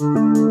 Música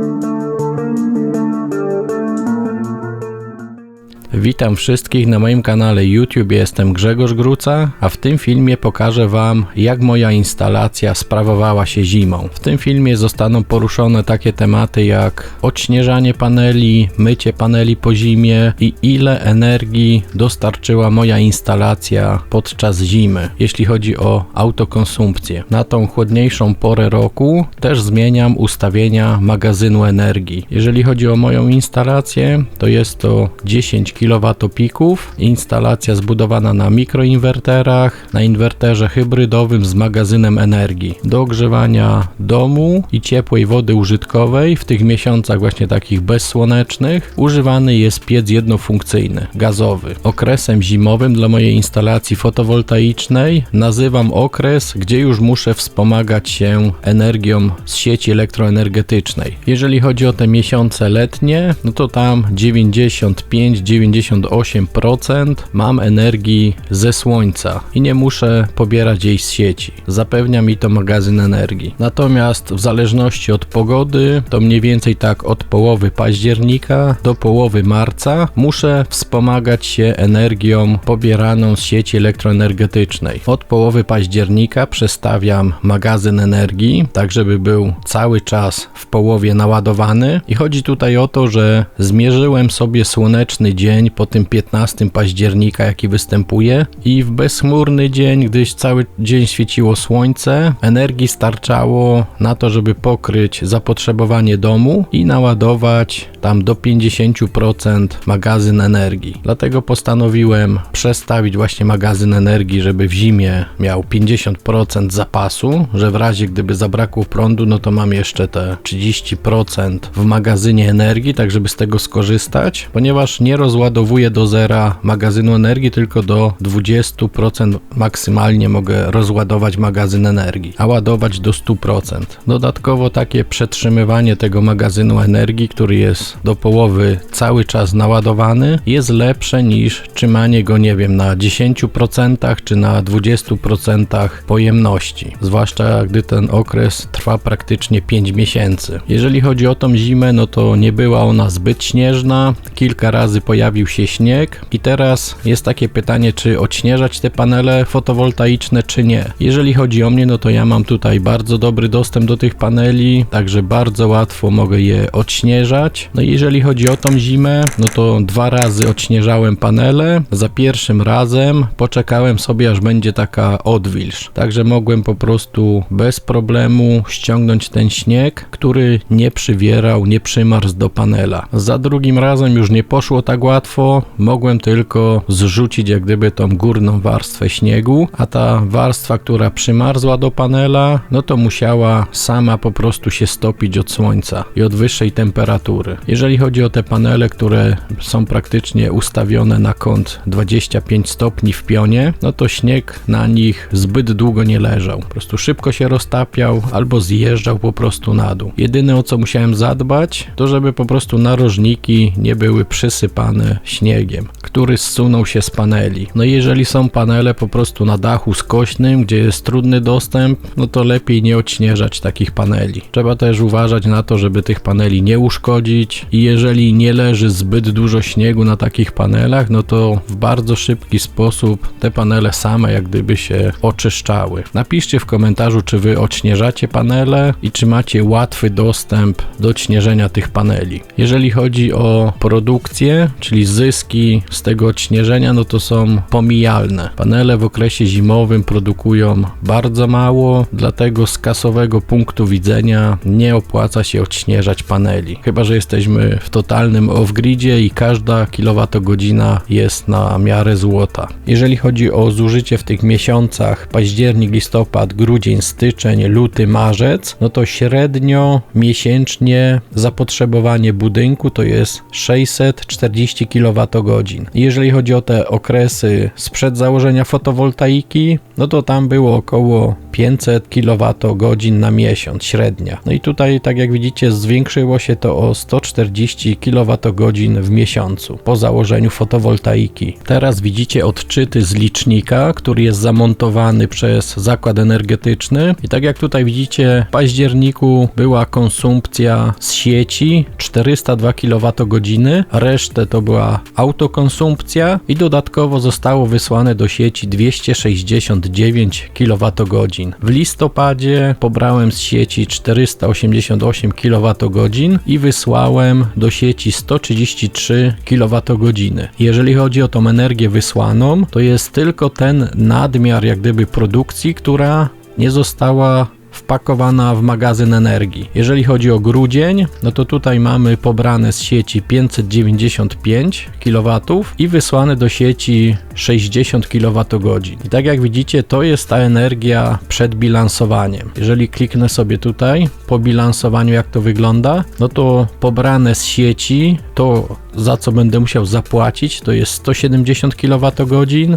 Witam wszystkich na moim kanale YouTube, jestem Grzegorz Gruca, a w tym filmie pokażę Wam jak moja instalacja sprawowała się zimą. W tym filmie zostaną poruszone takie tematy jak odśnieżanie paneli, mycie paneli po zimie i ile energii dostarczyła moja instalacja podczas zimy, jeśli chodzi o autokonsumpcję. Na tą chłodniejszą porę roku też zmieniam ustawienia magazynu energii. Jeżeli chodzi o moją instalację, to jest to 10 kWp, instalacja zbudowana na mikroinwerterach, na inwerterze hybrydowym z magazynem energii. Do ogrzewania domu i ciepłej wody użytkowej. W tych miesiącach właśnie takich bezsłonecznych. Używany jest piec jednofunkcyjny, gazowy. Okresem zimowym dla mojej instalacji fotowoltaicznej. Nazywam okres, gdzie już muszę wspomagać się energią z sieci elektroenergetycznej. Jeżeli chodzi o te miesiące letnie, no to tam 95-90 98% mam energii ze słońca i nie muszę pobierać jej z sieci. Zapewnia mi to magazyn energii. Natomiast w zależności od pogody, to mniej więcej tak od połowy października do połowy marca muszę wspomagać się energią pobieraną z sieci elektroenergetycznej. Od połowy października przestawiam magazyn energii, tak żeby był cały czas w połowie naładowany i chodzi tutaj o to, że zmierzyłem sobie słoneczny dzień po tym 15 października, jaki występuje i w bezchmurny dzień, gdyś cały dzień świeciło słońce, energii starczało na to, żeby pokryć zapotrzebowanie domu i naładować tam do 50% magazyn energii. Dlatego postanowiłem przestawić właśnie magazyn energii, żeby w zimie miał 50% zapasu, że w razie gdyby zabrakło prądu, no to mam jeszcze te 30% w magazynie energii, tak żeby z tego skorzystać, ponieważ nie rozładowałem rozładowuję do zera magazynu energii, tylko do 20% maksymalnie mogę rozładować magazyn energii, a ładować do 100%. Dodatkowo takie przetrzymywanie tego magazynu energii, który jest do połowy cały czas naładowany, jest lepsze niż trzymanie go, nie wiem, na 10% czy na 20% pojemności. Zwłaszcza gdy ten okres trwa praktycznie 5 miesięcy. Jeżeli chodzi o tą zimę, no to nie była ona zbyt śnieżna. Kilka razy pojawił się śnieg i teraz jest takie pytanie, czy odśnieżać te panele fotowoltaiczne, czy nie. Jeżeli chodzi o mnie, no to ja mam tutaj bardzo dobry dostęp do tych paneli, także bardzo łatwo mogę je odśnieżać. No i jeżeli chodzi o tą zimę, no to dwa razy odśnieżałem panele. Za pierwszym razem poczekałem sobie, aż będzie taka odwilż. Także mogłem po prostu bez problemu ściągnąć ten śnieg, który nie przywierał, nie przymarzł do panela. Za drugim razem już nie poszło tak łatwo, łatwo, mogłem tylko zrzucić jak gdyby tą górną warstwę śniegu, a ta warstwa, która przymarzła do panela, no to musiała sama po prostu się stopić od słońca i od wyższej temperatury. Jeżeli chodzi o te panele, które są praktycznie ustawione na kąt 25 stopni w pionie, no to śnieg na nich zbyt długo nie leżał. Po prostu szybko się roztapiał albo zjeżdżał po prostu na dół. Jedyne o co musiałem zadbać, to żeby po prostu narożniki nie były przysypane śniegiem, który zsunął się z paneli. No i jeżeli są panele po prostu na dachu skośnym, gdzie jest trudny dostęp, no to lepiej nie odśnieżać takich paneli. Trzeba też uważać na to, żeby tych paneli nie uszkodzić i jeżeli nie leży zbyt dużo śniegu na takich panelach, no to w bardzo szybki sposób te panele same jak gdyby się oczyszczały. Napiszcie w komentarzu, czy wy odśnieżacie panele i czy macie łatwy dostęp do odśnieżenia tych paneli. Jeżeli chodzi o produkcję, czyli zyski z tego odśnieżenia no to są pomijalne. Panele w okresie zimowym produkują bardzo mało, dlatego z kasowego punktu widzenia nie opłaca się odśnieżać paneli. Chyba, że jesteśmy w totalnym off-gridzie i każda kilowatogodzina jest na miarę złota. Jeżeli chodzi o zużycie w tych miesiącach październik, listopad, grudzień, styczeń, luty, marzec, no to średnio miesięcznie zapotrzebowanie budynku to jest 640 kWh kWh. Jeżeli chodzi o te okresy sprzed założenia fotowoltaiki, no to tam było około 500 kWh na miesiąc średnia. No i tutaj, tak jak widzicie, zwiększyło się to o 140 kWh w miesiącu po założeniu fotowoltaiki. Teraz widzicie odczyty z licznika, który jest zamontowany przez zakład energetyczny. I tak jak tutaj widzicie, w październiku była konsumpcja z sieci 402 kWh, resztę to była autokonsumpcja i dodatkowo zostało wysłane do sieci 269 kWh. W listopadzie pobrałem z sieci 488 kWh i wysłałem do sieci 133 kWh. Jeżeli chodzi o tą energię wysłaną, to jest tylko ten nadmiar jak gdyby produkcji, która nie została wpakowana w magazyn energii. Jeżeli chodzi o grudzień, no to tutaj mamy pobrane z sieci 595 kW i wysłane do sieci 60 kWh. I tak jak widzicie, to jest ta energia przed bilansowaniem. Jeżeli kliknę sobie tutaj po bilansowaniu, jak to wygląda, no to pobrane z sieci to za co będę musiał zapłacić to jest 170 kWh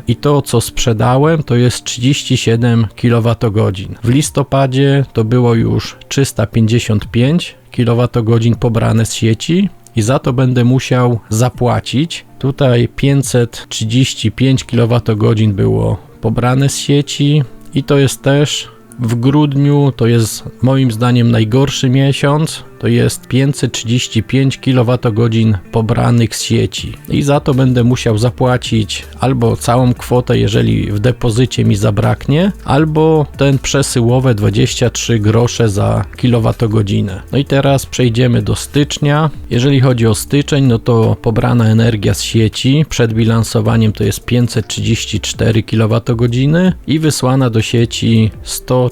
i to co sprzedałem to jest 37 kWh. W listopadzie to było już 355 kWh pobrane z sieci i za to będę musiał zapłacić. Tutaj 535 kWh było pobrane z sieci i to jest też w grudniu, to jest moim zdaniem najgorszy miesiąc, to jest 535 kWh pobranych z sieci i za to będę musiał zapłacić albo całą kwotę, jeżeli w depozycie mi zabraknie, albo ten przesyłowe 23 grosze za kilowatogodzinę. No i teraz przejdziemy do stycznia. Jeżeli chodzi o styczeń, no to pobrana energia z sieci przed bilansowaniem to jest 534 kWh i wysłana do sieci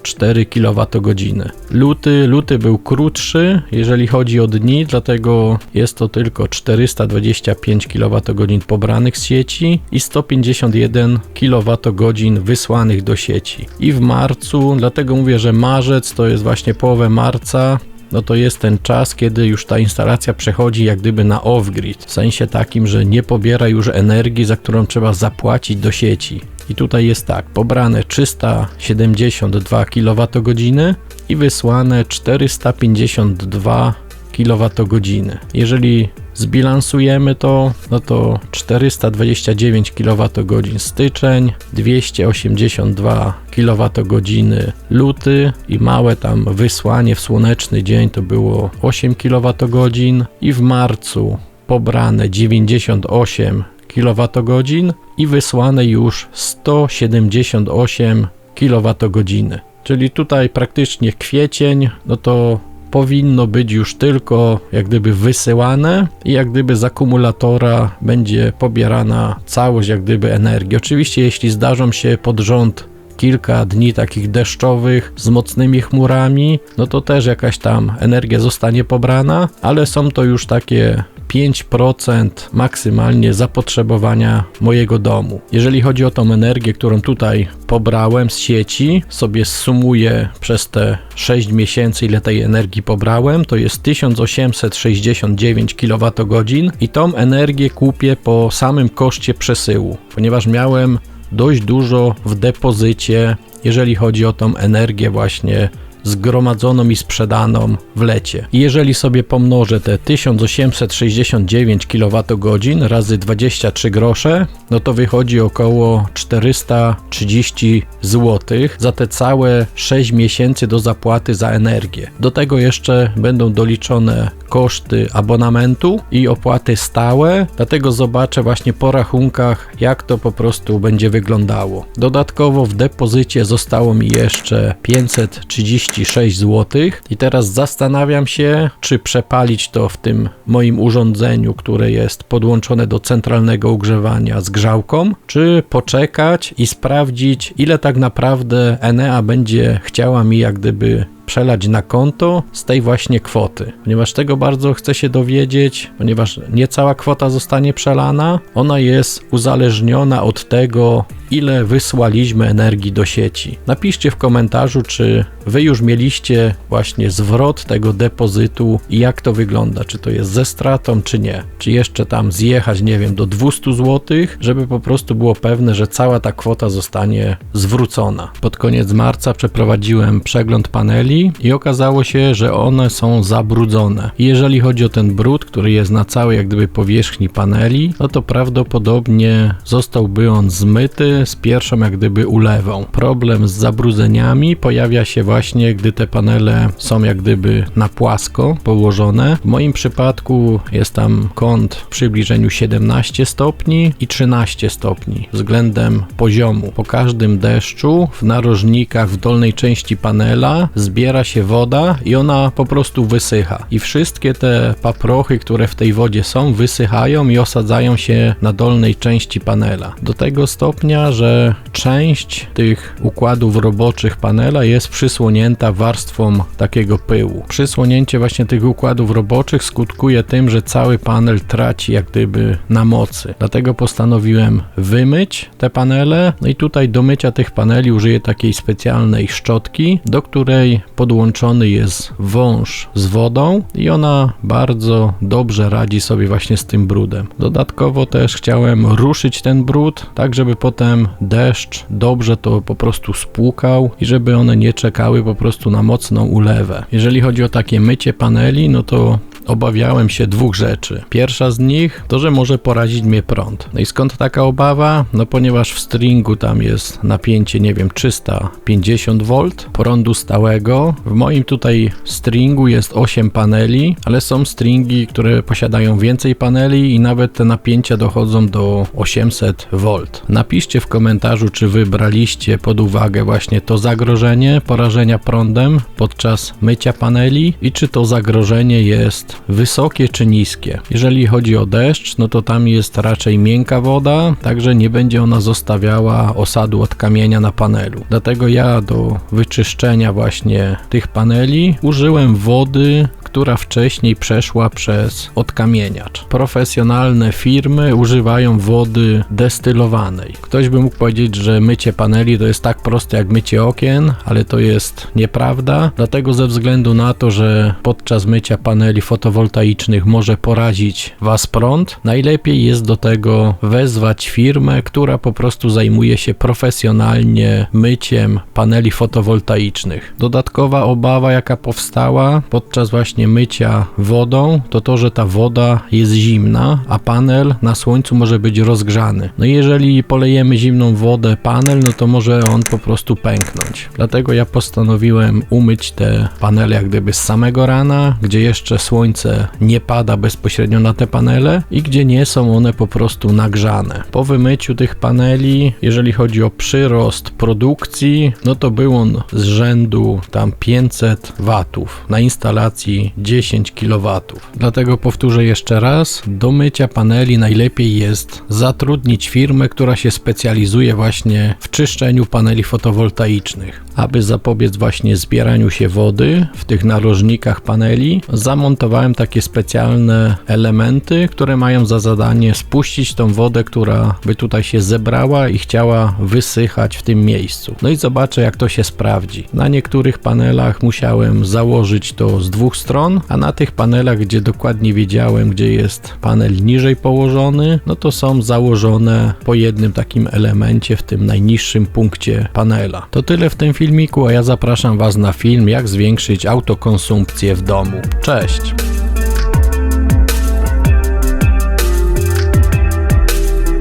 104 kWh. Luty, luty był krótszy, jeżeli chodzi o dni, dlatego jest to tylko 425 kWh pobranych z sieci i 151 kWh wysłanych do sieci. I w marcu, dlatego mówię, że marzec to jest właśnie połowę marca, no to jest ten czas, kiedy już ta instalacja przechodzi jak gdyby na off-grid, w sensie takim, że nie pobiera już energii, za którą trzeba zapłacić do sieci. I tutaj jest tak, pobrane 372 kWh i wysłane 452 kWh. Jeżeli zbilansujemy to, no to 429 kWh styczeń, 282 kWh luty i małe tam wysłanie w słoneczny dzień to było 8 kWh i w marcu pobrane 98 kWh i wysłane już 178 kWh. Czyli tutaj praktycznie kwiecień, no to powinno być już tylko jak gdyby wysyłane i jak gdyby z akumulatora będzie pobierana całość jak gdyby energii. Oczywiście jeśli zdarzą się pod rząd kilka dni takich deszczowych z mocnymi chmurami, no to też jakaś tam energia zostanie pobrana, ale są to już takie 5% maksymalnie zapotrzebowania mojego domu. Jeżeli chodzi o tą energię, którą tutaj pobrałem z sieci, sobie sumuję przez te 6 miesięcy, ile tej energii pobrałem, to jest 1869 kWh i tą energię kupię po samym koszcie przesyłu, ponieważ miałem dość dużo w depozycie, jeżeli chodzi o tą energię właśnie zgromadzoną i sprzedaną w lecie. Jeżeli sobie pomnożę te 1869 kWh razy 23 grosze, no to wychodzi około 430 zł za te całe 6 miesięcy do zapłaty za energię. Do tego jeszcze będą doliczone koszty abonamentu i opłaty stałe, dlatego zobaczę właśnie po rachunkach, jak to po prostu będzie wyglądało. Dodatkowo w depozycie zostało mi jeszcze 536 zł i teraz zastanawiam się, czy przepalić to w tym moim urządzeniu, które jest podłączone do centralnego ogrzewania z grzałką, czy poczekać i sprawdzić, ile tak naprawdę Enea będzie chciała mi jak gdyby przelać na konto z tej właśnie kwoty. Ponieważ tego bardzo chcę się dowiedzieć, ponieważ nie cała kwota zostanie przelana, ona jest uzależniona od tego, ile wysłaliśmy energii do sieci. Napiszcie w komentarzu, czy wy już mieliście właśnie zwrot tego depozytu i jak to wygląda, czy to jest ze stratą, czy nie. Czy jeszcze tam zjechać, nie wiem, do 200 zł, żeby po prostu było pewne, że cała ta kwota zostanie zwrócona. Pod koniec marca przeprowadziłem przegląd paneli i okazało się, że one są zabrudzone. Jeżeli chodzi o ten brud, który jest na całej jak gdyby powierzchni paneli, no to prawdopodobnie zostałby on zmyty z pierwszą jak gdyby ulewą. Problem z zabrudzeniami pojawia się właśnie, gdy te panele są jak gdyby na płasko położone. W moim przypadku jest tam kąt w przybliżeniu 17 stopni i 13 stopni względem poziomu. Po każdym deszczu w narożnikach w dolnej części panela zbiera się woda i ona po prostu wysycha. I wszystkie te paprochy, które w tej wodzie są, wysychają i osadzają się na dolnej części panela. Do tego stopnia, że część tych układów roboczych panela jest przysłonięta warstwą takiego pyłu. Przysłonięcie właśnie tych układów roboczych skutkuje tym, że cały panel traci jak gdyby na mocy. Dlatego postanowiłem wymyć te panele. No i tutaj do mycia tych paneli użyję takiej specjalnej szczotki, do której podłączony jest wąż z wodą i ona bardzo dobrze radzi sobie właśnie z tym brudem. Dodatkowo też chciałem ruszyć ten brud, tak żeby potem deszcz dobrze to po prostu spłukał i żeby one nie czekały po prostu na mocną ulewę. Jeżeli chodzi o takie mycie paneli, no to obawiałem się dwóch rzeczy. Pierwsza z nich to, że może porazić mnie prąd. No i skąd taka obawa? No ponieważ w stringu tam jest napięcie, nie wiem, 350 V prądu stałego. W moim tutaj stringu jest 8 paneli, ale są stringi, które posiadają więcej paneli i nawet te napięcia dochodzą do 800 V. Napiszcie w komentarzu, czy wybraliście pod uwagę właśnie to zagrożenie porażenia prądem podczas mycia paneli i czy to zagrożenie jest wysokie czy niskie. Jeżeli chodzi o deszcz, no to tam jest raczej miękka woda, także nie będzie ona zostawiała osadu od kamienia na panelu. Dlatego ja do wyczyszczenia właśnie tych paneli użyłem wody, która wcześniej przeszła przez odkamieniacz. Profesjonalne firmy używają wody destylowanej. Ktoś by mógł powiedzieć, że mycie paneli to jest tak proste jak mycie okien, ale to jest nieprawda, dlatego ze względu na to, że podczas mycia paneli fotowoltaicznych może porazić Was prąd, najlepiej jest do tego wezwać firmę, która po prostu zajmuje się profesjonalnie myciem paneli fotowoltaicznych. Dodatkowa obawa, jaka powstała podczas właśnie mycia wodą, to to, że ta woda jest zimna, a panel na słońcu może być rozgrzany. No i jeżeli polejemy zimną wodę panel, no to może on po prostu pęknąć. Dlatego ja postanowiłem umyć te panele jak gdyby z samego rana, gdzie jeszcze słońce nie pada bezpośrednio na te panele i gdzie nie są one po prostu nagrzane. Po wymyciu tych paneli, jeżeli chodzi o przyrost produkcji, no to był on z rzędu tam 500 watów na instalacji 10 kW. Dlatego powtórzę jeszcze raz, do mycia paneli najlepiej jest zatrudnić firmę, która się specjalizuje właśnie w czyszczeniu paneli fotowoltaicznych. Aby zapobiec właśnie zbieraniu się wody w tych narożnikach paneli, zamontowałem takie specjalne elementy, które mają za zadanie spuścić tą wodę, która by tutaj się zebrała i chciała wysychać w tym miejscu. No i zobaczę jak to się sprawdzi. Na niektórych panelach musiałem założyć to z dwóch stron, a na tych panelach, gdzie dokładnie wiedziałem, gdzie jest panel niżej położony, no to są założone po jednym takim elemencie w tym najniższym punkcie panela. To tyle w tym filmiku, a ja zapraszam Was na film jak zwiększyć autokonsumpcję w domu. Cześć!